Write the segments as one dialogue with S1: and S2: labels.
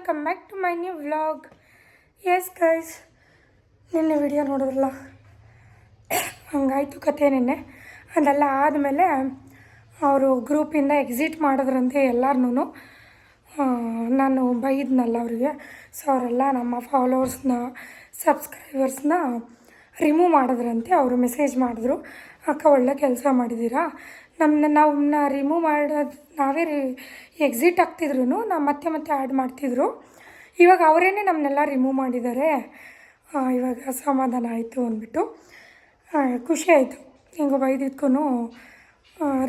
S1: Welcome back to my new vlog yes guys ನಿನ್ನೆ video ನೋಡಿದ್ರಲ್ಲ? ಹಂಗಾಯಿತು ಕತೆ ನಿನ್ನೆ. ಅದೆಲ್ಲ ಆದಮೇಲೆ ಅವರು ಗ್ರೂಪಿಂದ ಎಕ್ಸಿಟ್ ಮಾಡಿದ್ರಂತೆ ಎಲ್ಲರೂ ನಾನು ಬೈದ್ನಲ್ಲ ಅವರಿಗೆ. ಸೊ ಅವರೆಲ್ಲ ನಮ್ಮ ಫಾಲೋವರ್ಸ್ನ ಸಬ್ಸ್ಕ್ರೈಬರ್ಸ್ನ ರಿಮೂವ್ ಮಾಡಿದ್ರಂತೆ. ಅವರು ಮೆಸೇಜ್ ಮಾಡಿದ್ರು. ಅಕ್ಕ, ಒಳ್ಳೆ ಕೆಲಸ ಮಾಡಿದ್ದೀರಾ ನಮ್ಮನ್ನ ನಾವನ್ನ ರಿಮೂವ್ ಮಾಡೋದು ನಾವೇ ರಿ ಎಕ್ಸಿಟ್ ಆಗ್ತಿದ್ರು ನಾವು ಮತ್ತೆ ಮತ್ತೆ ಆ್ಯಡ್ ಮಾಡ್ತಿದ್ರು. ಇವಾಗ ಅವರೇನೆ ನಮ್ಮನ್ನೆಲ್ಲ ರಿಮೂವ್ ಮಾಡಿದ್ದಾರೆ ಇವಾಗ ಸಮಾಧಾನ ಆಯಿತು ಅಂದ್ಬಿಟ್ಟು. ಖುಷಿ ಆಯಿತು. ಹಿಂಗೆ ಬೈದಿದ್ಕೂ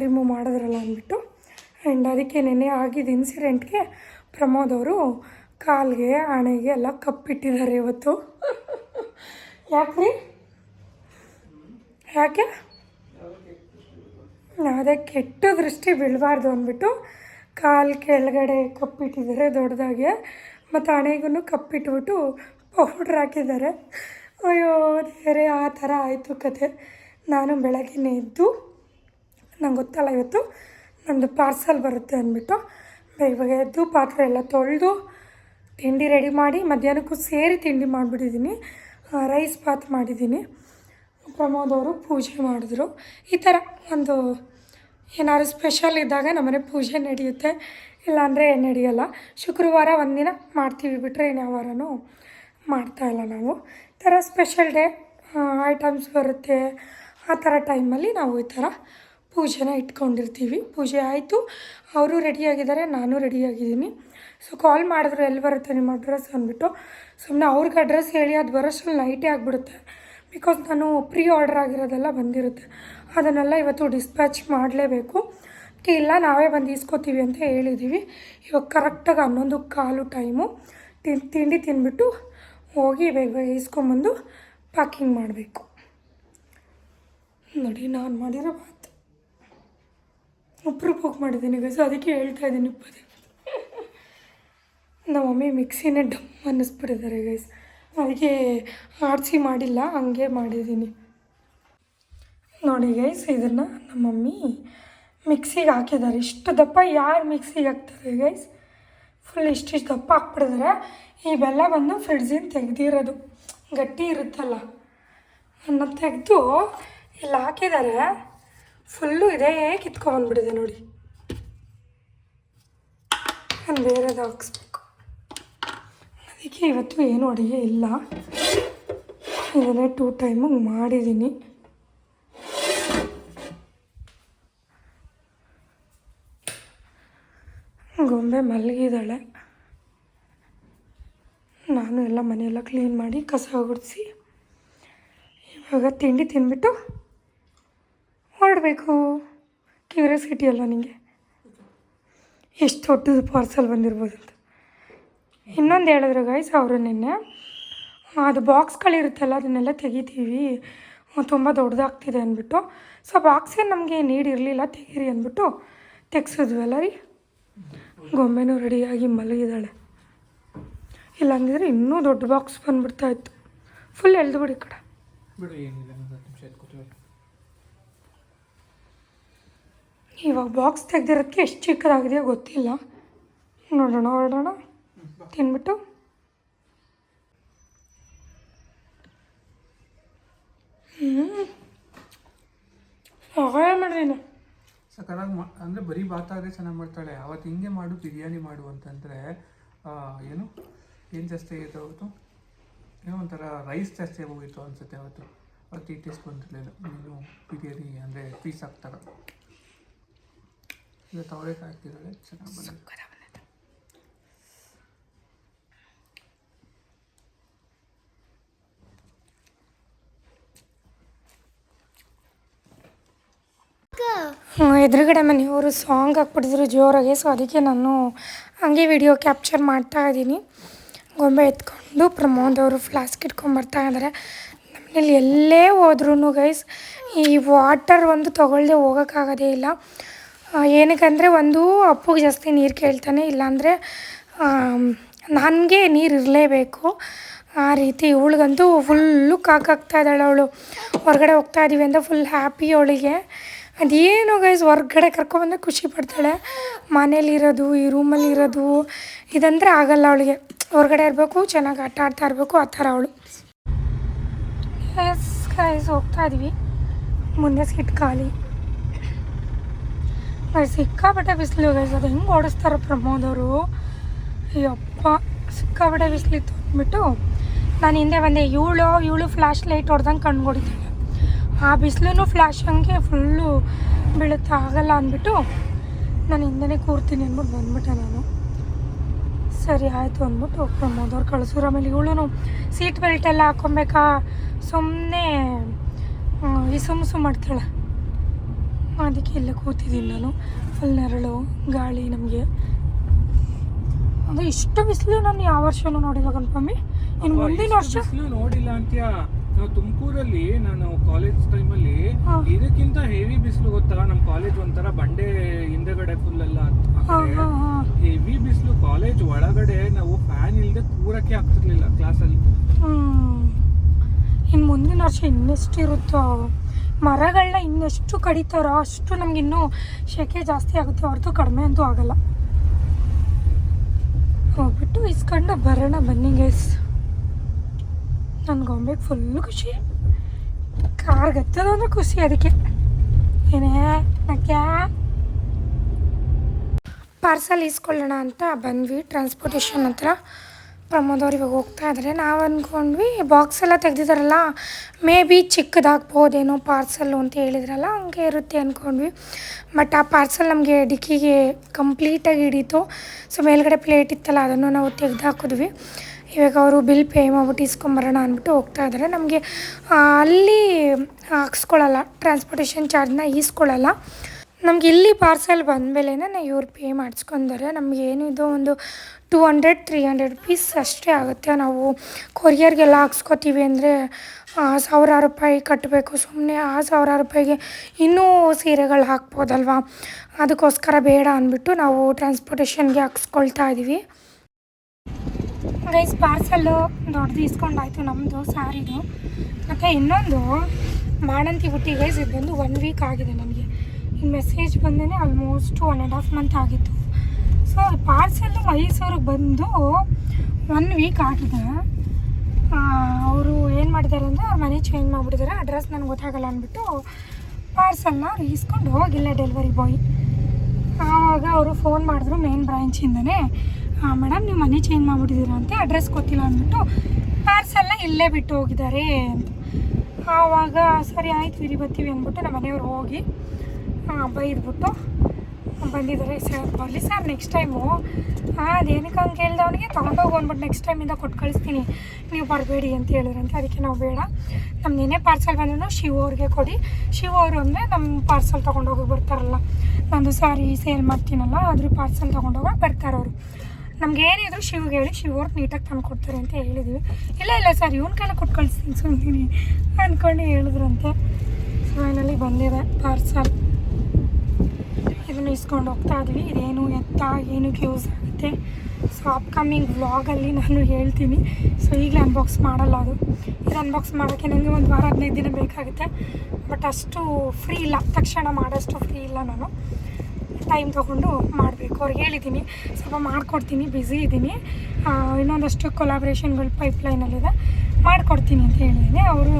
S1: ರಿಮೂವ್ ಮಾಡಿದ್ರಲ್ಲ ಅಂದ್ಬಿಟ್ಟು. ಆ್ಯಂಡ್ ಅದಕ್ಕೆ ನೆನೆ ಆಗಿದ್ದ ಇನ್ಸಿಡೆಂಟ್ಗೆ ಪ್ರಮೋದ್ ಅವರು ಕಾಲಿಗೆ ಹಣೆಗೆ ಎಲ್ಲ ಕಪ್ಪಿಟ್ಟಿದ್ದಾರೆ ಇವತ್ತು. ಯಾಕ್ರಿ? ಯಾಕೆ? ಅದೇ ಕೆಟ್ಟ ದೃಷ್ಟಿ ಬೀಳಬಾರ್ದು ಅಂದ್ಬಿಟ್ಟು ಕಾಲು ಕೆಳಗಡೆ ಕಪ್ಪಿಟ್ಟಿದ್ದಾರೆ ದೊಡ್ಡದಾಗೆ. ಮತ್ತು ಹಣೆಗೂ ಕಪ್ಪಿಟ್ಬಿಟ್ಟು ಪೌಡ್ರ್ ಹಾಕಿದ್ದಾರೆ. ಅಯ್ಯೋ ಬೇರೆ ಆ ಥರ ಆಯಿತು ಕತೆ. ನಾನು ಬೆಳಗ್ಗೆನೇ ಎದ್ದು, ನಂಗೆ ಗೊತ್ತಲ್ಲ ಇವತ್ತು, ನಂದು ಪಾರ್ಸಲ್ ಬರುತ್ತೆ ಅಂದ್ಬಿಟ್ಟು ಇವಾಗ ಎದ್ದು ಪಾತ್ರೆ ಎಲ್ಲ ತೊಳೆದು ತಿಂಡಿ ರೆಡಿ ಮಾಡಿ, ಮಧ್ಯಾಹ್ನಕ್ಕೂ ಸೇರಿ ತಿಂಡಿ ಮಾಡಿಬಿಟ್ಟಿದ್ದೀನಿ. ರೈಸ್ ಬಾತ್ ಮಾಡಿದ್ದೀನಿ. ಪ್ರಮೋದ್ ಅವರು ಪೂಜೆ ಮಾಡಿದ್ರು. ಈ ಥರ ಒಂದು ಏನಾದ್ರು ಸ್ಪೆಷಲ್ ಇದ್ದಾಗ ನಮ್ಮನೆ ಪೂಜೆ ನಡೆಯುತ್ತೆ. ಇಲ್ಲಾಂದರೆ ನಡೆಯಲ್ಲ. ಶುಕ್ರವಾರ ಒಂದಿನ ಮಾಡ್ತೀವಿ ಬಿಟ್ಟರೆ ಇನ್ನು ವಾರನೂ ಮಾಡ್ತಾಯಿಲ್ಲ ನಾವು. ಥರ ಸ್ಪೆಷಲ್ ಡೇ ಐಟಮ್ಸ್ ಬರುತ್ತೆ. ಆ ಥರ ಟೈಮಲ್ಲಿ ನಾವು ಈ ಥರ ಪೂಜೆನ ಇಟ್ಕೊಂಡಿರ್ತೀವಿ. ಪೂಜೆ ಆಯಿತು. ಅವರು ರೆಡಿಯಾಗಿದ್ದಾರೆ ನಾನು ರೆಡಿಯಾಗಿದ್ದೀನಿ ಸೊ ಕಾಲ್ ಮಾಡಿದ್ರು, ಎಲ್ಲಿ ಬರುತ್ತೆ ನಿಮ್ಮ ಅಡ್ರೆಸ್ ಅಂದ್ಬಿಟ್ಟು. ಸುಮ್ಮನೆ ಅವ್ರಿಗೆ ಅಡ್ರೆಸ್ ಹೇಳಿ, ಅದು ಬರೋಷ್ಟು ನೈಟೇ ಆಗಿಬಿಡುತ್ತೆ. ಬಿಕಾಸ್ ನಾನು ಪ್ರೀ ಆರ್ಡರ್ ಆಗಿರೋದೆಲ್ಲ ಬಂದಿರುತ್ತೆ. ಅದನ್ನೆಲ್ಲ ಇವತ್ತು ಡಿಸ್ಪ್ಯಾಚ್ ಮಾಡಲೇಬೇಕು. ಇಲ್ಲ, ನಾವೇ ಬಂದು ಇಸ್ಕೋತೀವಿ ಅಂತ ಹೇಳಿದ್ದೀವಿ ಇವಾಗ ಕರೆಕ್ಟಾಗಿ ಹನ್ನೊಂದು ಕಾಲು ಟೈಮು ತಿನ್ ತಿಂಡಿ ತಿಂದ್ಬಿಟ್ಟು ಹೋಗಿ ಬೇಗ ಇಸ್ಕೊಂಬಂದು ಪ್ಯಾಕಿಂಗ್ ಮಾಡಬೇಕು. ನೋಡಿ, ನಾನು ಮಾಡಿರೋ ಬಾತ್ ಒಬ್ರು ಬುಕ್ ಮಾಡಿದ್ದೀನಿ ಗಸ ಅದಕ್ಕೆ ಹೇಳ್ತಾ ಇದ್ದೀನಿ ಇಪ್ಪದೇ ನಮ್ಮ ಮಮ್ಮಿ ಮಿಕ್ಸಿನೇ ಡಮ್ ಅನ್ನಿಸ್ಬಿಟ್ಟಿದ್ದಾರೆ ಗೈಸ್ ಅದಕ್ಕೆ ಆಡಿಸಿ ಮಾಡಿಲ್ಲ, ಹಂಗೆ ಮಾಡಿದ್ದೀನಿ. ನೋಡಿ ಗೈಸ್ ಇದನ್ನು ನಮ್ಮ ಮಮ್ಮಿ ಮಿಕ್ಸಿಗೆ ಹಾಕಿದ್ದಾರೆ ಇಷ್ಟು ದಪ್ಪ ಯಾರು ಮಿಕ್ಸಿಗೆ ಹಾಕ್ತಾರೆ ಗೈಸ್ ಫುಲ್ ಇಷ್ಟಿಷ್ಟು ದಪ್ಪ ಹಾಕ್ಬಿಡಿದ್ರೆ ಈ ಬೆಲ್ಲ ಬಂದು ಫ್ರಿಡ್ಜಿಂದ ತೆಗೆದಿರೋದು. ಗಟ್ಟಿ ಇರುತ್ತಲ್ಲ ಅನ್ನ ತೆಗೆದು ಇಲ್ಲಿ ಹಾಕಿದ್ದಾರೆ ಫುಲ್ಲು ಇದೇ ಕಿತ್ಕೊಂಡ್ಬಿಟ್ಟಿದೆ ನೋಡಿ. ನಾನು ಬೇರೆದು ಹಾಕ್ಸ್ಬೇಕು. ಅದಕ್ಕೆ ಇವತ್ತು ಏನು ಅಡುಗೆ ಇಲ್ಲ. ಇದನ್ನೇ ಟೂ ಟೈಮಿಗೆ ಮಾಡಿದ್ದೀನಿ ಗೊಂಬೆ ಮಲಗಿದ್ದಾಳೆ. ನಾನು ಎಲ್ಲ ಮನೆಯೆಲ್ಲ ಕ್ಲೀನ್ ಮಾಡಿ ಕಸ ಗುಡಿಸಿ ಇವಾಗ ತಿಂಡಿ ತಿಂದ್ಬಿಟ್ಟು ಹೊರಡಬೇಕು. ಕ್ಯೂರಿಯಾಸಿಟಿ ಅಲ್ಲ ನಿಮಗೆ ಎಷ್ಟು ದೊಡ್ಡದು ಪಾರ್ಸಲ್ ಬಂದಿರ್ಬೋದು ಅಂತ. ಇನ್ನೊಂದು ಹೇಳಿದ್ರು ಗೈಸ್ ಅವರು ನಿನ್ನೆ, ಅದು ಬಾಕ್ಸ್ಗಳಿರುತ್ತಲ್ಲ ಅದನ್ನೆಲ್ಲ ತೆಗಿತೀವಿ ತುಂಬ ದೊಡ್ಡದಾಗ್ತಿದೆ ಅಂದ್ಬಿಟ್ಟು. ಸೊ ಬಾಕ್ಸೇ ನಮಗೆ ನೀಡಿರಲಿಲ್ಲ ತೆಗೀರಿ ಅಂದ್ಬಿಟ್ಟು ತೆಗ್ಸಿದ್ವಲ್ಲ ರೀ. ಗೊಂಬೆನೂ ರೆಡಿಯಾಗಿ ಮಲಗಿದ್ದಾಳೆ. ಇಲ್ಲ ಹಂಗಿದ್ರೆ ಇನ್ನೂ ದೊಡ್ಡ ಬಾಕ್ಸ್ ಬಂದುಬಿಡ್ತಾ ಇತ್ತು. ಫುಲ್ ಎಳ್ದು ಬಿಡಿ ಕಡೆ ಇವಾಗ ಬಾಕ್ಸ್ ತೆಗ್ದಿರೋದಕ್ಕೆ ಎಷ್ಟು ಚಿಕ್ಕದಾಗಿದೆಯೋ ಗೊತ್ತಿಲ್ಲ. ನೋಡೋಣ ಹೊರಡೋಣ ತಿನ್ಬಿಟ್ಟು. ಹ್ಞೂ ಸಹಾಯ ಮಾಡಿದ್ದೀನಿ
S2: ಸಕಲಾಗಿ ಮಾ ಅಂದರೆ ಬರೀ ಭಾತಾದ್ರೆ ಚೆನ್ನಾಗಿ ಮಾಡ್ತಾಳೆ. ಅವತ್ತು ಹಿಂಗೆ ಮಾಡು, ಬಿರಿಯಾನಿ ಮಾಡು ಅಂತಂದರೆ ಏನು? ಏನು ಜಾಸ್ತಿ ಆಗಿತ್ತು ಅವತ್ತು? ಏನೋ ಒಂಥರ ರೈಸ್ ಜಾಸ್ತಿ ಹೋಗಿತ್ತು ಅನಿಸುತ್ತೆ ಅವತ್ತು. ಅವತ್ತು ಈ ಟೇಸ್ಟ್ ಬಂದಿರಲಿಲ್ಲ. ನೀನು ಬಿರಿಯಾನಿ ಅಂದರೆ ಪೀಸ್ ಹಾಕ್ತಾರೆ. ಇವತ್ತು ಅವರೇ ಹಾಕ್ತಿದ್ದಾಳೆ ಚೆನ್ನಾಗಿ ಬಂದಿದೆ.
S1: ಎದುರುಗಡೆ ಮನೆಯವರು ಸಾಂಗ್ ಹಾಕ್ಬಿಟ್ಟಿದ್ರು, ಜೋರಾಗಿ. ಸೊ ಅದಕ್ಕೆ ನಾನು ಹಂಗೆ ವಿಡಿಯೋ ಕ್ಯಾಪ್ಚರ್ ಮಾಡ್ತಾ ಇದ್ದೀನಿ. ಗೊಂಬೆ ಎತ್ಕೊಂಡು ಪ್ರಮೋದ್ ಅವರು ಫ್ಲಾಸ್ಕ್ ಇಟ್ಕೊಂಡು ಬರ್ತಾ ಇದ್ದಾರೆ. ನಮ್ಮನೇಲಿ ಎಲ್ಲೇ ಹೋದ್ರೂ ಗೈಸ್ ಈ ವಾಟರ್ ಒಂದು ತೊಗೊಳ್ದೆ ಹೋಗೋಕ್ಕಾಗೋದೇ ಇಲ್ಲ. ಏನಕ್ಕೆ ಏನಕ್ಕಂದರೆ ಒಂದು ಅಪ್ಪುಗೆ ಜಾಸ್ತಿ ನೀರು ಕೇಳ್ತಾನೆ, ಇಲ್ಲಾಂದರೆ ನನಗೆ ನೀರು ಇರಲೇಬೇಕು. ಆ ರೀತಿ ಇವಳಿಗಂತೂ ಫುಲ್ಲು ಕಾಕಾಗ್ತಾ ಇದ್ದಾಳೆ ಅವಳು. ಹೊರಗಡೆ ಹೋಗ್ತಾ ಇದ್ದೀವಿ ಅಂತ ಫುಲ್ ಹ್ಯಾಪಿ ಅವಳಿಗೆ. ಅದೇನೋ ಗೈಸ್ ಹೊರ್ಗಡೆ ಕರ್ಕೊಬಂದ್ರೆ ಖುಷಿ ಪಡ್ತಾಳೆ. ಮನೇಲಿರೋದು, ಈ ರೂಮಲ್ಲಿ ಇರೋದು ಇದಂದರೆ ಆಗಲ್ಲ ಅವಳಿಗೆ. ಹೊರಗಡೆ ಇರಬೇಕು, ಚೆನ್ನಾಗಿ ಆಟ ಆಡ್ತಾ ಇರಬೇಕು, ಆ ಥರ ಅವಳು. ಎಸ್ ಗೈಸ್ ಹೋಗ್ತಾ ಇದ್ವಿ. ಮುಂದೆ ಸಿಟ್ ಖಾಲಿ. ಸಿಕ್ಕಾಪಟ್ಟೆ ಬಿಸಿಲು ಗೈಸ್ ಅದು ಹೆಂಗೆ ಓಡಿಸ್ತಾರೋ ಪ್ರಮೋದ್ ಅವರು ಅಯ್ಯಪ್ಪ ಸಿಕ್ಕಾಪಟ್ಟೆ ಬಿಸಿಲಿತ್ತು ಅಂದ್ಬಿಟ್ಟು ನಾನು ಹಿಂದೆ ಬಂದೆ. ಇವಳು ಇವಳು ಫ್ಲ್ಯಾಶ್ ಲೈಟ್ ಹೊಡ್ದಂಗೆ ಕಣ್ಗೊಡಿತಾಳೆ ಆ ಬಿಸಿಲೂ ಫ್ಲ್ಯಾಶ್ ಹಂಗೆ ಫುಲ್ಲು ಬೀಳುತ್ತೆ ಆಗಲ್ಲ ಅಂದ್ಬಿಟ್ಟು ನಾನು ಹಿಂದೆ ಕೂರ್ತೀನಿ ಅಂದ್ಬಿಟ್ಟು ಬಂದ್ಬಿಟ್ಟೆ ನಾನು. ಸರಿ ಆಯಿತು ಅಂದ್ಬಿಟ್ಟು ಪ್ರಮೋದವ್ರು ಕಳಿಸು ಕಳಿಸೋರು ಆಮೇಲೆ ಇವಳು ಸೀಟ್ ಬೆಲ್ಟ್ ಎಲ್ಲ ಹಾಕೊಬೇಕಾ ಸುಮ್ಮನೆ ಈ ಸುಮ್ ಸುಮ್ ಮಾಡ್ತಾಳೆ. ಅದಕ್ಕೆ ಇಲ್ಲೇ ಕೂತಿದ್ದೀನಿ ನಾನು. ಫುಲ್ ನೆರಳು, ಗಾಳಿ ನಮಗೆ. ಅದು ಇಷ್ಟು ಬಿಸಿಲು ನಾನು ಯಾವ ವರ್ಷವೂ ನೋಡಿಲ್ಲ ಕನ್ಫರ್ಮಿ ಇನ್ನು ಮುಂದಿನ ವರ್ಷ?
S2: ಬಿಸಿಲು ನೋಡಿಲ್ಲ ಅಂತ್ಯಾ. ನಾವು ತುಮಕೂರಲ್ಲಿ ನಾನು ಕಾಲೇಜ್ ಟೈಮಲ್ಲಿ
S1: ಹಾ.
S2: ಇದಕ್ಕಿಂತ ಹೆವಿ ಬಿಸಿಲು ಗೊತ್ತಾ? ನಮ್ಮ ಕಾಲೇಜ್ ಒಂಥರ ಬಂಡೆ ಹಿಂದೆಗಡೆ ಫುಲ್ ಎಲ್ಲ
S1: ಹಾಂ ಹಾಂ ಹಾಂ.
S2: ಹೆವಿ ಬಿಸಿಲು ಕಾಲೇಜ್ ಒಳಗಡೆ ನಾವು ಫ್ಯಾನ್ ಇಲ್ಲದೆ ಕೂರಕ್ಕೆ ಆಗ್ತಿರ್ಲಿಲ್ಲ ಕ್ಲಾಸಲ್ಲಿ
S1: ಇನ್ನು ಮುಂದಿನ ವರ್ಷ ಇನ್ನೆಷ್ಟು ಇರುತ್ತೋ? ಮರಗಳನ್ನ ಇನ್ನೆಷ್ಟು ಕಡಿತಾರೋ ಅಷ್ಟು ನಮ್ಗೆ ಇನ್ನೂ ಸೆಕೆ ಜಾಸ್ತಿ ಆಗುತ್ತೆ. ಹೊರತು ಕಡಿಮೆ ಅಂತೂ ಆಗಲ್ಲ. ಹೋಗ್ಬಿಟ್ಟು ಇಸ್ಕೊಂಡು ಬರೋಣ ಬನ್ನಿ ಗೈಸ್ ನನ್ನ ಗೊಂಬೆ ಫುಲ್ ಖುಷಿ. ಕಾರ್ ಗತ್ತದ ಅಂದ್ರೆ ಖುಷಿ ಅದಕ್ಕೆ. ಏನೇ ನಕ್ಯಾ ಪಾರ್ಸಲ್ ಈಸ್ಕೊಳ್ಳೋಣ ಅಂತ ಬಂದ್ವಿ. ಟ್ರಾನ್ಸ್ಪೋರ್ಟೇಷನ್ ಹತ್ರ. ಪ್ರಮೋದ್ ಅವ್ರು ಇವಾಗ ಹೋಗ್ತಾ ಇದ್ದಾರೆ ನಾವು ಅಂದ್ಕೊಂಡ್ವಿ ಬಾಕ್ಸ್ ಎಲ್ಲ ತೆಗೆದಿದ್ದಾರಲ್ಲ ಮೇ ಬಿ ಚಿಕ್ಕದಾಗ್ಬೋದೇನೋ ಪಾರ್ಸಲ್ಲು ಅಂತ ಹೇಳಿದ್ರಲ್ಲ, ಹಂಗೆ ಇರುತ್ತೆ ಅಂದ್ಕೊಂಡ್ವಿ ಬಟ್ ಆ ಪಾರ್ಸಲ್ ನಮಗೆ ಡಿಕ್ಕಿಗೆ ಕಂಪ್ಲೀಟಾಗಿ ಹಿಡೀತು. ಸೊ ಮೇಲ್ಗಡೆ ಪ್ಲೇಟ್ ಇತ್ತಲ್ಲ, ಅದನ್ನು ನಾವು ತೆಗೆದು ಹಾಕಿದ್ವಿ ಇವಾಗ ಅವರು ಬಿಲ್ ಪೇ ಮಾಡ್ಬಿಟ್ಟು ಇಸ್ಕೊಂಬರೋಣ ಅಂದ್ಬಿಟ್ಟು ಹೋಗ್ತಾ ಇದ್ದಾರೆ ನಮಗೆ ಅಲ್ಲಿ ಹಾಕ್ಸ್ಕೊಳ್ಳಲ್ಲ ಟ್ರಾನ್ಸ್ಪೋರ್ಟೇಷನ್ ಚಾರ್ಜ್ನ ಈಸ್ಕೊಳ್ಳಲ್ಲ ನಮ್ಗೆ ಇಲ್ಲಿ ಪಾರ್ಸಲ್ ಮೇಲೆನೇ ಇವ್ರು ಪೇ ಮಾಡಿಸ್ಕೊಂತಾರೆ. ನಮ್ಗೆ ಏನಿದು ಒಂದು two hundred three hundred rupees ಅಷ್ಟೇ ಆಗುತ್ತೆ. ನಾವು ಕೊರಿಯರ್ಗೆಲ್ಲ ಹಾಕ್ಸ್ಕೊತೀವಿ ಅಂದರೆ ಸಾವಿರಾರು ರೂಪಾಯಿ ಕಟ್ಟಬೇಕು ಸುಮ್ಮನೆ ಆ ಸಾವಿರಾರು ರೂಪಾಯಿಗೆ ಇನ್ನೂ ಸೀರೆಗಳು ಹಾಕ್ಬೋದಲ್ವಾ? ಅದಕ್ಕೋಸ್ಕರ ಬೇಡ ಅಂದ್ಬಿಟ್ಟು ನಾವು ಟ್ರಾನ್ಸ್ಪೋರ್ಟೇಷನ್ಗೆ ಹಾಕ್ಸ್ಕೊಳ್ತಾ ಇದ್ದೀವಿ ಗೈಸ್ ಪಾರ್ಸಲ್ಲು ದೊಡ್ಡದು ಇಸ್ಕೊಂಡಾಯ್ತು ನಮ್ಮದು ಸ್ಯಾರಿದು ಮತ್ತು ಇನ್ನೊಂದು ಮಾಡಂತಿ ಬುಟ್ಟಿ ಗೈಸ್, ಇದು ಬಂದು ಒನ್ ವೀಕ್ ಆಗಿದೆ ನನಗೆ ಈ ಮೆಸೇಜ್ ಬಂದೇ almost one and half month ಆಗಿತ್ತು. ಸೊ ಪಾರ್ಸಲ್ಲು ಮೈಸೂರಿಗೆ ಬಂದು ಒನ್ ವೀಕ್ ಆಗಿದೆ. ಅವರು ಏನು ಮಾಡಿದ್ದಾರೆ ಅಂದರೆ ಅವ್ರ ಮನೆ ಚೇಂಜ್ ಮಾಡಿಬಿಟ್ಟಿದ್ದಾರೆ ಅಡ್ರೆಸ್ ನನಗೆ ಗೊತ್ತಾಗಲ್ಲ ಅಂದ್ಬಿಟ್ಟು ಪಾರ್ಸಲ್ನ ಅವ್ರು ಇಸ್ಕೊಂಡು ಹೋಗಿಲ್ಲ ಡೆಲಿವರಿ ಬಾಯ್ ಆವಾಗ ಅವರು ಫೋನ್ ಮಾಡಿದ್ರು ಮೇನ್ ಬ್ರಾಂಚಿಂದನೇ ಮೇಡಮ್ ನೀವು ಮನೆ ಚೇಂಜ್ ಮಾಡಿಬಿಟ್ಟಿದ್ದೀರಾ ಅಂತ ಅಡ್ರೆಸ್ ಗೊತ್ತಿಲ್ಲ ಅಂದ್ಬಿಟ್ಟು ಪಾರ್ಸಲ್ನ ಇಲ್ಲೇ ಬಿಟ್ಟು ಹೋಗಿದ್ದಾರೆ ಅಂತ. ಆವಾಗ, ಸರಿ, ಆಯ್ತು ಇರಿ ಬರ್ತೀವಿ ಅಂದ್ಬಿಟ್ಟು ನಮ್ಮ ಮನೆಯವ್ರು ಹೋಗಿ ಬೈದ್ಬಿಟ್ಟು ಬಂದಿದ್ದಾರೆ. ಸರ್, ಬರಲಿ, ಸರ್ ನೆಕ್ಸ್ಟ್ ಟೈಮು ಅದೇನಕ್ಕೆ ಹಂಗೆ ಕೇಳಿದೆ ಅವನಿಗೆ? ತೊಗೊಂಡೋಗಿ ಅಂದ್ಬಿಟ್ಟು ನೆಕ್ಸ್ಟ್ ಟೈಮಿಂದ ಕೊಟ್ಟು ಕಳಿಸ್ತೀನಿ. ನೀವು ಬರಬೇಡಿ ಅಂತ ಹೇಳಿದ್ರಂತೆ. ಅದಕ್ಕೆ ನಾವು ಬೇಡ. ನಮ್ಮ ನೆನೆ ಪಾರ್ಸಲ್ ಬಂದ್ರೂ ಶಿವ ಅವ್ರಿಗೆ ಕೊಡಿ. ಶಿವ ಅವರು ಅಂದರೆ ನಮ್ಮ ಪಾರ್ಸಲ್ ತೊಗೊಂಡೋಗಿ ಬರ್ತಾರಲ್ಲ. ನಂದು ಸಾರಿ ಸೇಲ್ ಮಾಡ್ತೀನಲ್ಲ ಆದರೂ ಪಾರ್ಸಲ್ ತೊಗೊಂಡೋಗಿ ಬರ್ತಾರೆ ಅವರು ನಮ್ಗೆ ಏನಿದ್ರು ಶಿವ್ಗೆ ಹೇಳಿ, ಶಿವ್ ಅವ್ರು ನೀಟಾಗಿ ತಂದು ಕೊಡ್ತಾರೆ ಅಂತ ಹೇಳಿದ್ವಿ. ಇಲ್ಲ ಇಲ್ಲ ಸರ್, ಇವನ ಕೈಲ ಕೊಟ್ಟು ಕಳಿಸ್ತೀನಿ ಸುಮ್ಮನೆ ಅಂದ್ಕೊಂಡು ಹೇಳಿದ್ರಂತೆ. ಫೈನಲಿ ಬಂದಿದೆ ಪಾರ್ಸಲ್ ಇದನ್ನು ಇಸ್ಕೊಂಡು ಹೋಗ್ತಾ ಇದ್ವಿ. ಇದೇನು ಎತ್ತ ಏನಕ್ಕೆ ಯೂಸ್ ಆಗುತ್ತೆ. ಸೊ ಅಪ್ಕಮಿಂಗ್ ವ್ಲಾಗಲ್ಲಿ ನಾನು ಹೇಳ್ತೀನಿ. ಸೊ ಈಗಲೇ ಅನ್ಬಾಕ್ಸ್ ಮಾಡಲ್ಲ ಅದು. ಇದು ಅನ್ಬಾಕ್ಸ್ ಮಾಡೋಕ್ಕೆ ನನಗೆ ಒಂದು ವಾರ ಹದಿನೈದು ದಿನ ಬೇಕಾಗುತ್ತೆ. ಬಟ್ ಅಷ್ಟು ಫ್ರೀ ಇಲ್ಲ. ತಕ್ಷಣ ಮಾಡೋಷ್ಟು ಫ್ರೀ ಇಲ್ಲ ನಾನು. ಟೈಮ್ ತೊಗೊಂಡು ಮಾಡಬೇಕು. ಅವ್ರಿಗೆ ಹೇಳಿದ್ದೀನಿ ಸ್ವಲ್ಪ ಮಾಡಿಕೊಡ್ತೀನಿ ಬ್ಯುಸಿ ಇದ್ದೀನಿ ಇನ್ನೊಂದಷ್ಟು ಕೊಲಾಬ್ರೇಷನ್ಗಳು ಪೈಪ್ಲೈನಲ್ಲಿದೆ ಮಾಡಿಕೊಡ್ತೀನಿ ಅಂತ ಹೇಳಿದ್ದೀನಿ ಅವರು,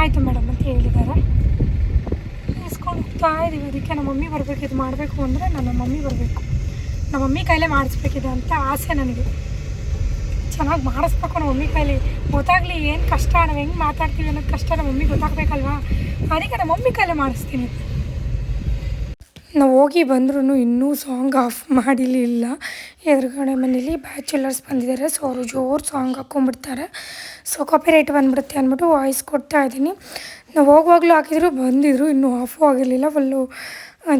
S1: ಆಯಿತು ಮೇಡಮ್ ಅಂತ ಹೇಳಿದ್ದಾರೆ ಇಸ್ಕೊಂಡು ಹೋಗ್ತಾ ಇದ್ದೀವಿ ಅದಕ್ಕೆ ನಮ್ಮ ಮಮ್ಮಿ ಬರಬೇಕು. ಇದು ಮಾಡಬೇಕು ಅಂದರೆ ನನ್ನ ಮಮ್ಮಿ ಬರಬೇಕು. ನಮ್ಮ ಮಮ್ಮಿ ಕೈಲೇ ಮಾಡಿಸ್ಬೇಕಿದೆ ಅಂತ ಆಸೆ ನನಗೆ. ಚೆನ್ನಾಗಿ ಮಾಡಿಸ್ಬೇಕು ನಮ್ಮ ಮಮ್ಮಿ ಕೈಲಿ. ಗೊತ್ತಾಗಲಿ ಏನು ಕಷ್ಟ, ನಾವು ಹೆಂಗೆ ಮಾತಾಡ್ತೀವಿ ಅನ್ನೋದು ಕಷ್ಟ ನಮ್ಮ ಮಮ್ಮಿ ಗೊತ್ತಾಗಬೇಕಲ್ವಾ? ಅದಕ್ಕೆ ನಮ್ಮ ಮಮ್ಮಿ ಕೈಲೇ ಮಾಡಿಸ್ತೀನಿ. ನಾವು ಹೋಗಿ ಬಂದ್ರೂ ಇನ್ನೂ ಸಾಂಗ್ ಆಫ್ ಮಾಡಿರಲಿಲ್ಲ. ಎದುರುಗಡೆ ಮನೇಲಿ ಬ್ಯಾಚುಲರ್ಸ್ ಬಂದಿದ್ದಾರೆ. ಸೊ ಅವರು ಜೋರು ಸಾಂಗ್ ಹಾಕ್ಕೊಂಬಿಡ್ತಾರೆ ಸೊ ಕಾಪಿರೈಟ್ ಬಂದ್ಬಿಡುತ್ತೆ ಅಂದ್ಬಿಟ್ಟು ವಾಯ್ಸ್ ಕೊಡ್ತಾ ಇದ್ದೀನಿ. ನಾವು ಹೋಗುವಾಗಲೂ ಹಾಕಿದ್ರು, ಬಂದಿದ್ರು, ಇನ್ನೂ ಆಫು ಆಗಿರಲಿಲ್ಲ. ಫುಲ್ಲು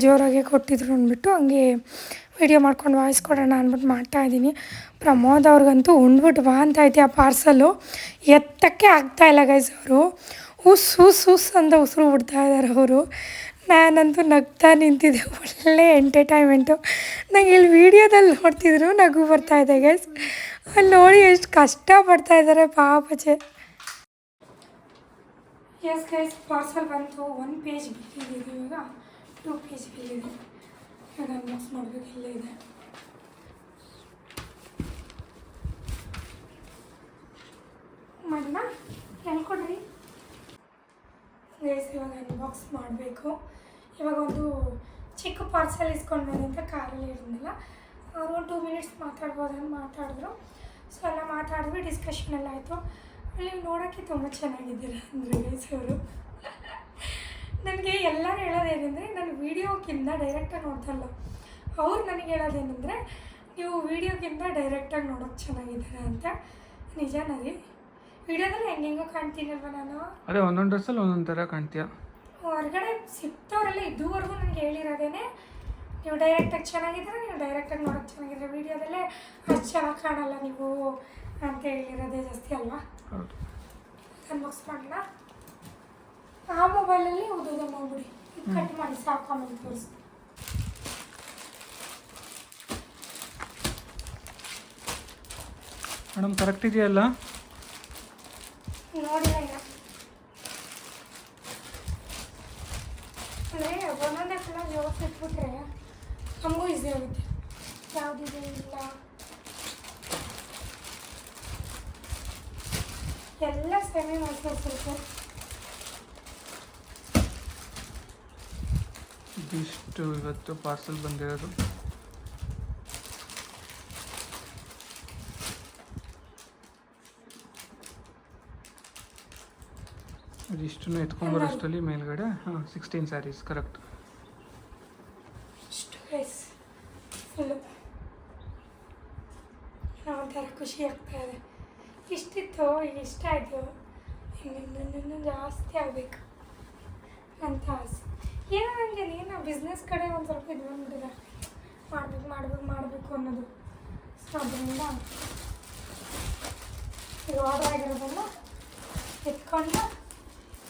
S1: ಜೋರಾಗೆ ಕೊಟ್ಟಿದ್ರು ಅಂದ್ಬಿಟ್ಟು ಹಂಗೆ ವಿಡಿಯೋ ಮಾಡ್ಕೊಂಡು ವಾಯ್ಸ್ ಕೊಡೋಣ ಅಂದ್ಬಿಟ್ಟು ಮಾಡ್ತಾ ಇದ್ದೀನಿ. ಪ್ರಮೋದ್ ಅವ್ರಿಗಂತೂ ಉಂಡ್ಬಿಟ್ಟು ಬಾ ಅಂತ ಐತೆ ಆ ಪಾರ್ಸಲು ಎತ್ತಕ್ಕೆ ಆಗ್ತಾ ಇಲ್ಲ ಗೈಸ್ ಅವರು. ಹುಸ್ ಹುಸ್ ಹುಸ್ ಅಂತ ಉಸಿರು ಬಿಡ್ತಾ ಇದ್ದಾರೆ ಅವರು. ನಾನಂತೂ ನಗ್ತಾ ನಿಂತಿದ್ದೆ. ಒಳ್ಳೆ ಎಂಟರ್ಟೈನ್ಮೆಂಟು ನಂಗೆ ಇಲ್ಲಿ ವೀಡಿಯೋದಲ್ಲಿ ನೋಡ್ತಿದ್ರು ನಗು ಬರ್ತಾ ಇದೆ ಗೈಸ್ ಅಲ್ಲಿ ನೋಡಿ ಎಷ್ಟು ಕಷ್ಟಪಡ್ತಾ ಇದ್ದಾರೆ ಪಾಪಚೆ ಎಸ್ ಗೈಸ್ ಪಾರ್ಸಲ್ ಬಂತು. ಒನ್ ಪೇಜ್ ಬಿಲ್ಲಿದೆ ಇವಾಗ. ಟೂ ಪೇಜ್ ಜಿ ಬಿಲ್ ಇದೆ ಇವಾಗ ಅನ್ಬಾಕ್ಸ್ ಮಾಡಬೇಕು ಇಲ್ಲೇ ಇದೆ. ಮಾಡೋಣ ಹೇಳ್ಕೊಡ್ರಿ ಗೈಸ್ ಇವಾಗ ಅನ್ಬಾಕ್ಸ್ ಮಾಡಬೇಕು. ಇವಾಗ ಒಂದು ಚಿಕ್ಕ ಪಾರ್ಸೆಲ್ ಇಸ್ಕೊಂಡು ಬಂದಂಥ ಕಾರಲ್ಲಿ ಇರಲಿಲ್ಲ ಅವರು ಟೂ ಮಿನಿಟ್ಸ್ ಅಂತ ಮಾತಾಡಿದ್ರು. ಸೊ ಎಲ್ಲ ಮಾತಾಡಿದ್ವಿ ಡಿಸ್ಕಷನ್ ಎಲ್ಲ ಆಯಿತು. ಅಲ್ಲಿ ನೋಡೋಕ್ಕೆ ತುಂಬ ಚೆನ್ನಾಗಿದ್ದೀರ ಅಂದರೆ ಗೈಸ್ ಅವರು. ನನಗೆ ಎಲ್ಲರೂ ಹೇಳೋದೇನೆಂದರೆ, ನಾನು ವೀಡಿಯೋಕ್ಕಿಂತ ಡೈರೆಕ್ಟಾಗಿ ನೋಡ್ತಲ್ಲ ಅವ್ರು ನನಗೆ ಹೇಳೋದೇನೆಂದರೆ, ನೀವು ವೀಡಿಯೋಕ್ಕಿಂತ ಡೈರೆಕ್ಟಾಗಿ ನೋಡೋಕ್ಕೆ ಚೆನ್ನಾಗಿದ್ದೀರ ಅಂತ. ನಿಜ ರೀ ವಿಡಿಯೋದಲ್ಲಿ ಹೆಂಗೆಂಗೋ ಕಾಣ್ತೀನಲ್ವ ನಾನು?
S2: ಅದೇ ಒಂದೊಂದು ಡ್ರೆಸ್ಸಲ್ಲಿ ಒಂದೊಂದು ಥರ ಕಾಣ್ತೀಯ?
S1: ಹೊರಗಡೆ ಸಿಕ್ತವರೆಲ್ಲ ಇದುವರೆಗೂ ನನಗೆ ಹೇಳಿರೋದೇನೆ ನೀವು ಡೈರೆಕ್ಟಾಗಿ ಚೆನ್ನಾಗಿದ್ರೆ ನೀವು ಡೈರೆಕ್ಟಾಗಿ ನೋಡೋಕೆ ಚೆನ್ನಾಗಿದ್ರೆ ವೀಡಿಯೋದಲ್ಲೇ ಅಷ್ಟು ಚೆನ್ನಾಗಿ ಕಾಣಲ್ಲ ನೀವು ಅಂತ ಹೇಳಿರೋದೇ ಜಾಸ್ತಿ ಅಲ್ವಾ? ಅನ್ಬಾಕ್ಸ್ ಮಾಡಲ್ಲ ಆ ಮೊಬೈಲಲ್ಲಿ ಓದೋದು ಮಾಡ್ಬಿಡಿ ಇದು ಕಟ್ ಮಾಡಿ ಸಾಕು ಆಮೇಲೆ ತೋರಿಸಿ
S2: ಮೇಡಮ್ ಕರೆಕ್ಟ್ ಇದೆಯಲ್ಲ?
S1: ನೋಡಿಲ್ಲ ಇನ್ನ ಅಂದರೆ ಕಲರ್ ಜೋಡಿಸಿ ಇಟ್ಬಿಟ್ರೆ ನಮಗೂ ಈಸಿ ಆಗುತ್ತೆ. ಯಾವುದಿದೆ ಇಲ್ಲ. ಎಲ್ಲ ಸೆಮಿ ಮಾಡ್ಕೊಳ್ಬೇಕು
S2: ಇದಿಷ್ಟು ಇವತ್ತು ಪಾರ್ಸಲ್ ಬಂದಿರೋದು. ಇದಿಷ್ಟನ್ನು ಎತ್ಕೊಂಬರೋಷ್ಟರಲ್ಲಿ ಮೇಲ್ಗಡೆ, ಹಾಂ sixteen sarees correct
S1: guys full ಒಂಥರ ಖುಷಿ ಆಗ್ತಾ ಇದೆ. ಇಷ್ಟಿತ್ತು ಇಷ್ಟ ಆಯಿತು ಇನ್ನೂ ಜಾಸ್ತಿ ಆಗಬೇಕು ಅಂತ ಆಸೆ. ಏನೋ ನನಗೆ ಏನೋ ಬಿಸ್ನೆಸ್ ಕಡೆ ಒಂದು ಸ್ವಲ್ಪ ಇದು ಬಂದ್ಬಿಟ್ಟಿದೆ. ಮಾಡ್ಬೇಕು ಮಾಡ್ಬೇಕು ಮಾಡಬೇಕು ಅನ್ನೋದು. ಸೊ ಅದರಿಂದ ಆರ್ಡರ್ ಆಗಿರೋದಲ್ಲ ಎತ್ಕೊಂಡು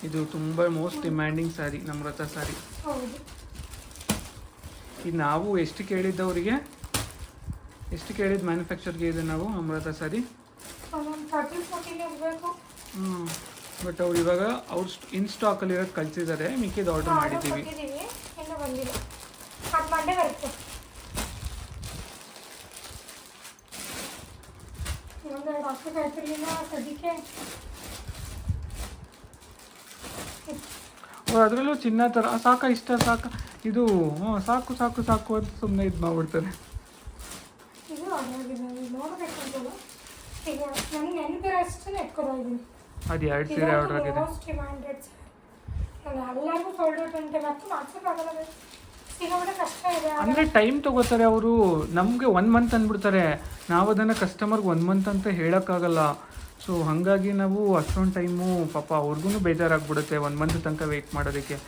S2: ಇದು ತುಂಬ ಮೋಸ್ಟ್ ಡಿಮ್ಯಾಂಡಿಂಗ್ ಸ್ಯಾರಿ ನಮ್ರತ ಸ್ಯಾರಿ
S1: ಹೌದು.
S2: ಇದು ನಾವು ಎಷ್ಟು ಕೇಳಿದ್ದವರಿಗೆ? ಎಷ್ಟು ಕೇಳಿದ್ದು ಮ್ಯಾನುಫ್ಯಾಕ್ಚರ್ಗೆ ಇದೆ ನಾವು ಅಮೃತ
S1: ಸಾರಿ?
S2: ಹ್ಞೂ ಬಟ್ ಅವ್ರು ಇವಾಗ ಅವ್ರು ಇನ್ ಸ್ಟಾಕಲ್ಲಿ ಇರೋದು ಕಳಿಸಿದ್ದಾರೆ ಮಿಕ್ಕಿದ ಆರ್ಡರ್ ಮಾಡಿದ್ದೀವಿ. ಅದರಲ್ಲೂ ಚಿನ್ನ ಥರ ಸಾಕ ಇಷ್ಟ ಸಾಕ? ಇದು ಹ್ಞೂ ಸಾಕು ಸಾಕು ಸಾಕು ಅಂತ ಸುಮ್ಮನೆ ಇದು ಮಾಡ್ಬಿಡ್ತಾರೆ.
S1: ಅದು
S2: ಎರಡು ಸೀರೆ ಆರ್ಡರ್ ಆಗಿದೆ. ಅಂದರೆ ಟೈಮ್ ತಗೋತಾರೆ ಅವರು ನಮಗೆ ಒನ್ ಮಂತ್ ಅಂದ್ಬಿಡ್ತಾರೆ. ನಾವು ಅದನ್ನು ಕಸ್ಟಮರ್ಗೆ ಒನ್ ಮಂತ್ ಅಂತ ಹೇಳೋಕ್ಕಾಗಲ್ಲ. ಸೊ ಹಾಗಾಗಿ ನಾವು ಅಷ್ಟೊಂದು ಟೈಮು ಪಾಪ ಅವ್ರಿಗೂ ಬೇಜಾರಾಗ್ಬಿಡುತ್ತೆ ಒನ್ ಮಂತ್ ತನಕ ವೆಯ್ಟ್ ಮಾಡೋದಕ್ಕೆ.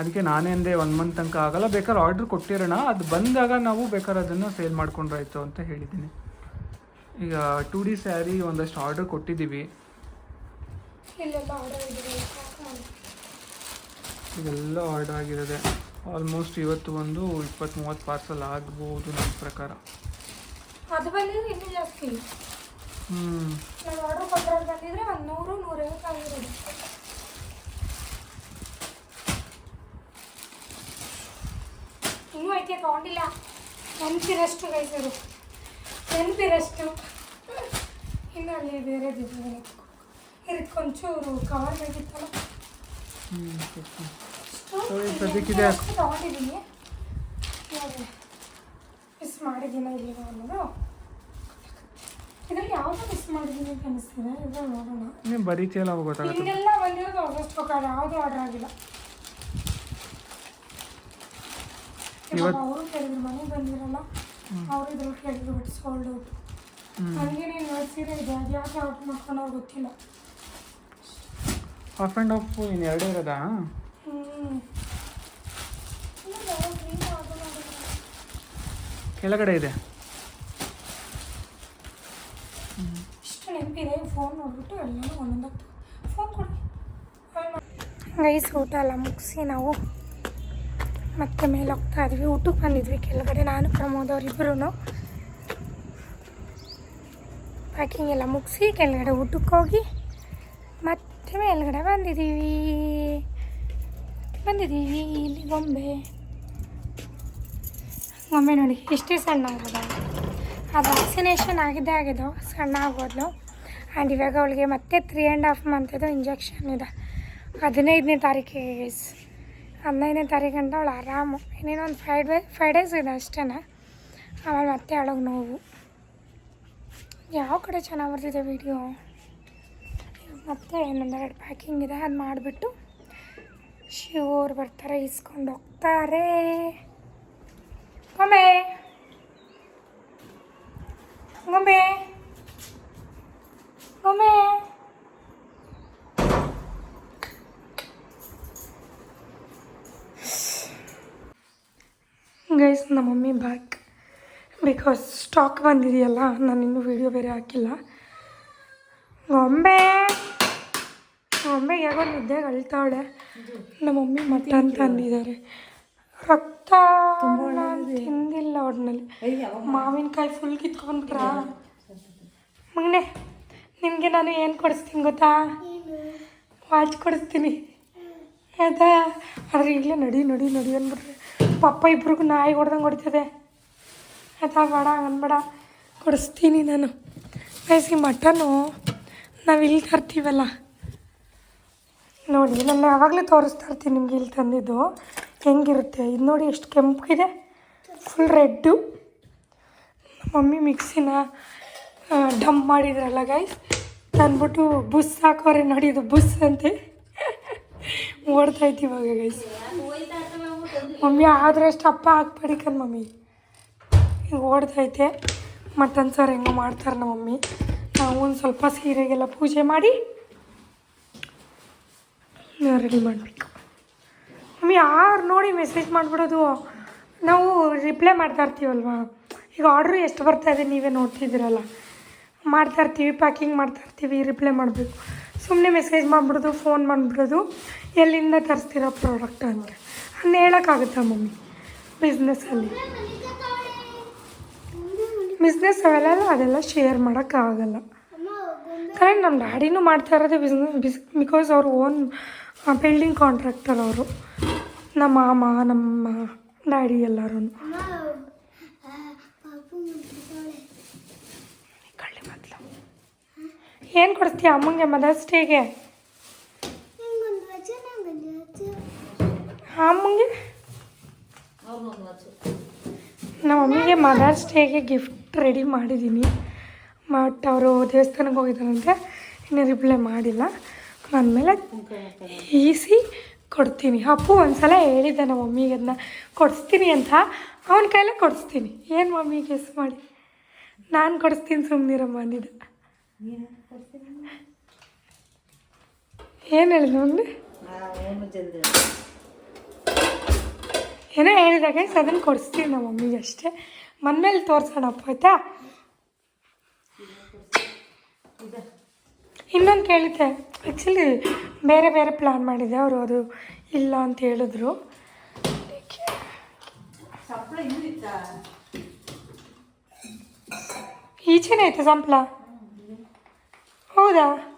S2: ಅದಕ್ಕೆ ನಾನೇ ಅಂದೆ ಒನ್ ಮಂತ್ ತನಕ ಆಗಲ್ಲ ಬೇಕಾದ್ರೆ ಆರ್ಡ್ರ್ ಕೊಟ್ಟಿರೋಣ. ಅದು ಬಂದಾಗ ನಾವು ಬೇಕಾದ್ರೆ ಅದನ್ನು ಸೇಲ್ ಮಾಡ್ಕೊಂಡ್ರಾಯ್ತು ಅಂತ ಹೇಳಿದ್ದೀನಿ. ಈಗ ಟೂ ಡಿ ಸ್ಯಾರಿ ಒಂದಷ್ಟು ಆರ್ಡರ್ ಕೊಟ್ಟಿದ್ದೀವಿ. ಇದೆಲ್ಲ ಆರ್ಡರ್ ಆಗಿರೋದೆ ಆಲ್ಮೋಸ್ಟ್ ಇವತ್ತು ಒಂದು ಇಪ್ಪತ್ತು ಮೂವತ್ತು ಪಾರ್ಸಲ್ ಆಗ್ಬೋದು ನನ್ನ ಪ್ರಕಾರ. ಹ್ಞೂ
S1: ನಾನು ಆರ್ಡರ್ ಕೊಟ್ಟಿರೋದು ಬಂದಿದ್ರೆ ಒಂದು ನೂರು ನೂರೈವತ್ತು ಆಗಿರೋದು ಇನ್ನೂ ಐತೆ ತೊಗೊಂಡಿಲ್ಲ ನೆನಪಿರಷ್ಟು ಗೈಸರು ನೆನಪಿರಷ್ಟು. ಇನ್ನು ಅಲ್ಲಿ ಬೇರೆದಿದೆ ಇದಕ್ಕೆ ಒಂಚೂರು ಕವರ್ ಬೇಕಿತ್ತಲ್ಲ?
S2: ತಗೊಂಡಿದ್ದೀನಿ.
S1: ಅಷ್ಟು ತೊಗೊಂಡಿದ್ದೀನಿ. ನೋಡಿ. ಮಿಸ್ ಮಾಡಿದ್ದೀನ ಇಲ್ಲಿ ಅನ್ನೋದು ಇದರಲ್ಲಿ ಯಾವುದು ಮಿಸ್ ಮಾಡಿದ್ದೀನಿ ಅಂತ ಅನಿಸ್ತಿದೆ? ಇದನ್ನು ನೋಡೋಣ.
S2: ನೀವು ಬರೀತಿಯಲ್ಲ ಹೋಗೋದು
S1: ಹಿಂಗೆಲ್ಲ ಬಂದಿರೋದು ಆಗಸ್ಟ್ ಪ್ರಕಾರ ಯಾವುದೂ ಆರ್ಡರ್ ಆಗಿಲ್ಲ. ಇವಾಗ ಅವರು ಕೇಳಿದ್ರು ಮನೆಗೆ ಬಂದಿರಲ್ಲ ಅವರು ಇದ್ರಲ್ಲಿ ಕೇಳಿದ್ರು
S2: ಬಿಡಿಸ್ಕೊಂಡು
S1: ನನಗೆ ನೀನು ಸೀರೆ ಇದೆ ಅದು ಯಾಕೆ ಆರ್ಡರ್ ಮಾಡ್ಕೊಂಡು ಗೊತ್ತಿಲ್ಲ.
S2: ಆಫ್ ಆ್ಯಂಡ್ ಆಫ್ ಇನ್ನು ಎರಡೇ ಇರೋದಾ? ಕೆಳಗಡೆ ಇದೆ.
S1: ಇಷ್ಟು ನೆನಪಿದೆ ಫೋನ್ ನೋಡ್ಬಿಟ್ಟು ಎಲ್ಲನೂ ಒಂದೊಂದಾಗ್ತದೆ ಫೋನ್ ಕೊಡಿ. ಗೈಸ್ ಊಟ ಎಲ್ಲ ಮುಗಿಸಿ ನಾವು ಮತ್ತೆ ಮೇಲೆ ಹೋಗ್ತಾ ಇದ್ವಿ. ಊಟಕ್ಕೆ ಬಂದಿದ್ವಿ. ಕೆಳಗಡೆ ನಾನು, ಪ್ರಮೋದ್ ಅವರಿಬ್ಬರು ಪ್ಯಾಕಿಂಗ್ ಎಲ್ಲ ಮುಗಿಸಿ ಕೆಳಗಡೆ ಊಟಕ್ಕೆ ಹೋಗಿ ಮತ್ತೆ ಮೇಲ್ಗಡೆ ಬಂದಿದ್ದೀವಿ. ಬಂದಿದ್ದೀವಿ. ಇಲ್ಲಿ ಗೊಂಬೆ. ಗೊಂಬೆ ನೋಡಿ, ಎಷ್ಟೇ ಸಣ್ಣ ಆಗೋದ ಅದು ವ್ಯಾಕ್ಸಿನೇಷನ್ ಆಗಿದ್ದೇ ಆಗಿದ್ದು, ಸಣ್ಣ ಆಗೋದ್ಲು ಆ್ಯಂಡ್ ಇವಾಗ ಅವಳಿಗೆ ಮತ್ತೆ ತ್ರೀ ಆ್ಯಂಡ್ ಹಾಫ್ ಮಂತದ್ದು ಇಂಜೆಕ್ಷನ್ ಇದೆ ಹದಿನೈದನೇ ತಾರೀಕಿಗೆ ಹದಿನೈದನೇ ತಾರೀಕು ಅಂತ ಅವಳು ಆರಾಮು. ಇನ್ನೇನು ಒಂದು ಫೈವ್ ಡೇ ಫೈವ್ ಡೇಸ್ ಇದೆ ಅಷ್ಟೇ ಆಮೇಲೆ ಮತ್ತೆ ಅವಳಿಗೆ ನೋವು. ಯಾವ ಕಡೆ ಚೆನ್ನಾಗಿ ಬರ್ತಿದೆ ವಿಡಿಯೋ ಮತ್ತೆ ಇನ್ನೊಂದೆರಡು ಪ್ಯಾಕಿಂಗ್ ಇದೆ, ಅದು ಮಾಡಿಬಿಟ್ಟು ಶಿವರು ಬರ್ತಾರೆ, ಇಸ್ಕೊಂಡು ಹೋಗ್ತಾರೆ. ಒಮ್ಮೆ ಗೊಂಬೆ ಗೊಂಬೆ ಗೈಸ್ ನಮ್ಮ ಮಮ್ಮಿ ಬ್ಯಾಕ್ ಬಿಕಾಸ್ ಸ್ಟಾಕ್ ಬಂದಿದೆಯಲ್ಲ ನಾನು ಇನ್ನೂ ವೀಡಿಯೋ ಬೇರೆ ಹಾಕಿಲ್ಲ. ಗೊಂಬೆ ಗೊಂಬೆ ಯಾಕೋ ನಿದ್ದೆ ಅಳ್ತಾವಳೆ ನಮ್ಮ ಮಮ್ಮಿ ಮಟನ್ ತಂದಿದ್ದಾರೆ. ರಕ್ತ ತಿಂದಿಲ್ಲ ಒಟ್ನಲ್ಲಿ. ಮಾವಿನಕಾಯಿ ಫುಲ್ ಕಿತ್ಕೊಂಡ್ಬಿಟ್ರಾ? ಮಗನೆ ನಿನಗೆ ನಾನು ಏನು ಕೊಡಿಸ್ತೀನಿ ಗೊತ್ತಾ? ವಾಚ್ ಕೊಡಿಸ್ತೀನಿ. ಆಯ್ತಾ ಆದ್ರೆ ಈಗಲೇ ನಡಿ ನಡಿ ನಡಿ ಅಂದ್ಬಿಟ್ರೆ. ಪಪ್ಪ ಇಬ್ರಿಗೂ ನಾಯಿ ಹೊಡ್ದಂಗೆ ಹೊಡಿತದೆ. ಆಯ್ತಾ ಬೇಡ ಅನ್ಬೇಡ. ಕೊಡಿಸ್ತೀನಿ ನಾನು. ಈ ಮಟನು ನಾವು ಇಲ್ಲಿ ತರ್ತೀವಲ್ಲ? ನೋಡಿ, ನಾನು ಯಾವಾಗಲೂ ತೋರಿಸ್ತಾ ಇರ್ತೀನಿ ನಿಮ್ಗೆ ಇಲ್ಲಿ ತಂದಿದ್ದು. ಹೆಂಗಿರುತ್ತೆ? ಇದು ನೋಡಿ ಎಷ್ಟು ಕೆಂಪಿದೆ ಫುಲ್ ರೆಡ್ಡು ಮಮ್ಮಿ ಮಿಕ್ಸಿನ ಡಮ್ ಮಾಡಿದ್ರಲ್ಲ ಗೈಸ್ ತಂದ್ಬಿಟ್ಟು ಬುಸ್ ಹಾಕೋರೆ ನೋಡಿ, ಇದು ಬುಸ್ ಅಂತೆ. ಓಡ್ತಾ ಇವಾಗ ಗೈಸ್ ಮಮ್ಮಿ ಆದರಷ್ಟು ಅಪ್ಪ ಹಾಕ್ಬೇಡಿ ಕಣ್ ಮಮ್ಮಿ. ಈಗ ಓಡ್ತೈತೆ ಮಟನ್ ಸಾರು ಹೆಂಗೋ ಮಾಡ್ತಾರೆ ನಮ್ಮ ಮಮ್ಮಿ. ನಾವು ಒಂದು ಸ್ವಲ್ಪ ಸೀರೆಗೆಲ್ಲ ಪೂಜೆ ಮಾಡಿ ರೆಡಿ ಮಾಡಬೇಕು. ಮಮ್ಮಿ, ಯಾರು ನೋಡಿ ಮೆಸೇಜ್ ಮಾಡಿಬಿಡೋದು? ನಾವು ರಿಪ್ಲೈ ಮಾಡ್ತಾ ಇರ್ತೀವಲ್ವಾ? ಈಗ ಆರ್ಡ್ರು ಎಷ್ಟು ಬರ್ತಾ ಇದೆ ನೀವೇ ನೋಡ್ತಿದ್ದೀರಲ್ಲ. ಮಾಡ್ತಾ ಇರ್ತೀವಿ ಪ್ಯಾಕಿಂಗ್ ಮಾಡ್ತಾ ಇರ್ತೀವಿ ರಿಪ್ಲೈ ಮಾಡಬೇಕು. ಸುಮ್ಮನೆ ಮೆಸೇಜ್ ಮಾಡಿಬಿಡೋದು ಫೋನ್ ಮಾಡಿಬಿಡೋದು. ಎಲ್ಲಿಂದ ತರಿಸ್ತೀರೋ ಪ್ರಾಡಕ್ಟ್ ಅಂತ. ಅದನ್ನ ಹೇಳೋಕ್ಕಾಗುತ್ತಾ ಮಮ್ಮಿ? ಬಿಸ್ನೆಸ್ಸಲ್ಲಿ ಬಿಸ್ನೆಸ್ ಅವೆಲ್ಲ ಅದೆಲ್ಲ ಶೇರ್ ಮಾಡೋಕ್ಕಾಗಲ್ಲ. ಕರೆಕ್ಟ್ ನಮ್ಮ ಡ್ಯಾಡಿನೂ ಮಾಡ್ತಾ ಇರೋದೇ ಬಿಸ್ನೆಸ್ ಬಿಸ್ ಬಿಕಾಸ್ ಅವ್ರ ಓನ್ ಬಿಲ್ಡಿಂಗ್ ಕಾಂಟ್ರಾಕ್ಟರ್ ಅವರು. ನಮ್ಮ ಮಾಮ, ನಮ್ಮ ಡ್ಯಾಡಿ ಎಲ್ಲರೂ ಏನು ಕೊಡ್ತೀಯ ಅಮ್ಮಂಗೆ ಮದರ್ಸ್ ಡೇಗೆ? ಅಮ್ಮಂಗೆ ನಮ್ಮ ಮಮ್ಮಿಗೆ ಮದರ್ಸ್ ಡೇಗೆ ಗಿಫ್ಟ್ ರೆಡಿ ಮಾಡಿದ್ದೀನಿ. ಬಟ್ ಅವರು ದೇವಸ್ಥಾನಕ್ಕೆ ಹೋಗಿದ್ದಾರಂತೆ, ಇನ್ನೂ ರಿಪ್ಲೈ ಮಾಡಿಲ್ಲ. ಅಂದಮೇಲೆ ಈಸಿ ಕೊಡ್ತೀನಿ. ಅಪ್ಪು ಒಂದ್ಸಲ ಹೇಳಿದ್ದೆ ನಮ್ಮ ಮಮ್ಮಿಗೆ ಅದನ್ನ ಕೊಡಿಸ್ತೀನಿ ಅಂತ. ಅವನ ಕೈಲೇ ಕೊಡಿಸ್ತೀನಿ. ಏನು ಮಮ್ಮಿ ಗೆಸ್ ಮಾಡಿ? ನಾನು ಕೊಡಿಸ್ತೀನಿ ಸುಮ್ಮನಿರಮ್ಮ ಅಂದಿದ್ದ. ಏನು ಹೇಳಿದ ಮಮ್ಮಿ? ಏನೋ ಹೇಳಿದಾಗ ಅದನ್ನು ಕೊಡಿಸ್ತೀವಿ ನಮ್ಮ ಮಮ್ಮಿಗೆ ಅಷ್ಟೇ. ಮನ್ಮೇಲೆ ತೋರಿಸೋಣಪ್ಪ, ಆಯ್ತಾ? ಇನ್ನೊಂದು ಕೇಳಿದ್ದೆ. ಆ್ಯಕ್ಚುಲಿ ಬೇರೆ ಬೇರೆ ಪ್ಲ್ಯಾನ್ ಮಾಡಿದ್ದೆ ಅವರು, ಅದು ಇಲ್ಲ ಅಂತ ಹೇಳಿದ್ರು. ಈಚೆನೇ ಐತೆ ಸಂಪ್ಲ? ಹೌದಾ?